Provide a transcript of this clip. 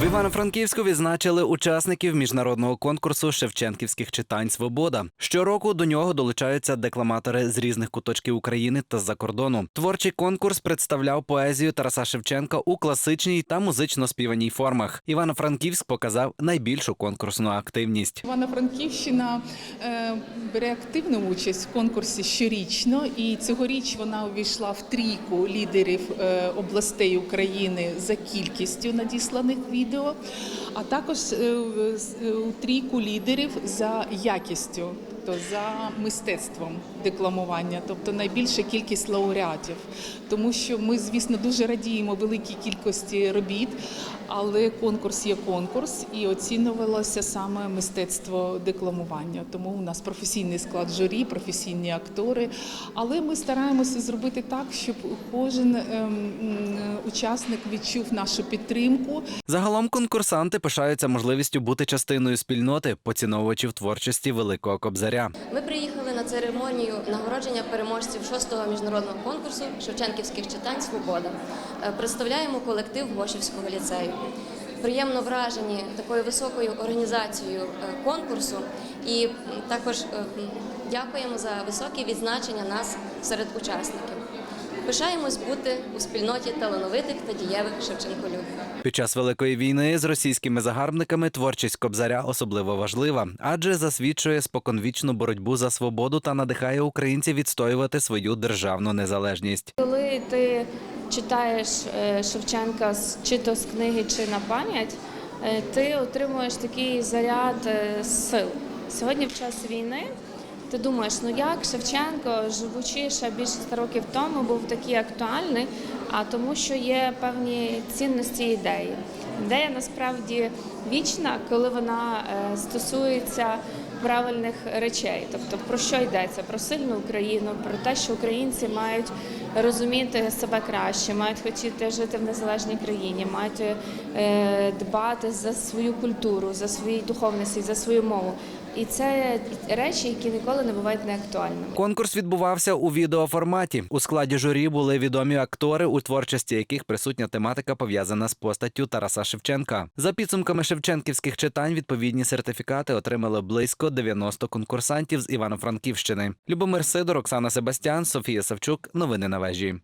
В Івано-Франківську відзначили учасників міжнародного конкурсу Шевченківських читань Свобода. Щороку до нього долучаються декламатори з різних куточків України та з-за кордону. Творчий конкурс представляв поезію Тараса Шевченка у класичній та музично співаній формах. Івано-Франківськ показав найбільшу конкурсну активність. Івано-Франківщина е, бере активну участь в конкурсі щорічно, і цьогоріч вона увійшла в трійку лідерів е, областей України за кількістю надісланих відео, а також е, е, у трійку лідерів за якістю. Тобто за мистецтвом декламування, тобто найбільша кількість лауреатів, тому що ми, звісно, дуже радіємо великій кількості робіт, але конкурс є конкурс, і оцінювалося саме мистецтво декламування. Тому у нас професійний склад журі, професійні актори. Але ми стараємося зробити так, щоб кожен ем, учасник відчув нашу підтримку, Загалом конкурсанти пишаються можливістю бути частиною спільноти поціновувачів творчості Великого Кобзаря. Ми приїхали на церемонію нагородження переможців шостого міжнародного конкурсу Шевченківських читань Свобода. Е, Представляємо колектив Гошівського ліцею. Приємно вражені такою високою організацією е, конкурсу і також е, дякуємо за високі відзначення нас серед учасників. Пишаємось бути у спільноті талановитих та дієвих Шевченколюбів. Під час великої війни з російськими загарбниками творчість Кобзаря особливо важлива, адже засвідчує споконвічну боротьбу за свободу та надихає українців відстоювати свою державну незалежність. Коли ти читаєш е, Шевченка з- чи то з книги, чи на пам'ять, е, ти отримуєш такий заряд е, сил. Сьогодні, в час війни, ти думаєш, ну як Шевченко, живучи ще більше 100 років тому, був такий актуальний, а тому, що є певні цінності ідеї. Ідея насправді вічна, коли вона е, стосується правильних речей. Тобто про що йдеться? Про сильну Україну, про те, що українці мають розуміти себе краще, мають хотіти жити в незалежній країні, мають е, дбати за свою культуру, за свої духовності, за свою мову. І це речі, які ніколи не бувають неактуальними. Конкурс відбувався у відеоформаті. У складі журі були відомі актори, у творчості яких присутня тематика пов'язана з постаттю Тараса Шевченка. За підсумками шевченківських читань, відповідні сертифікати отримали близько 90 конкурсантів з Івано-Франківщини. Любомир Сидор, Оксана Себастьян, Софія Савчук. Новини на вежі.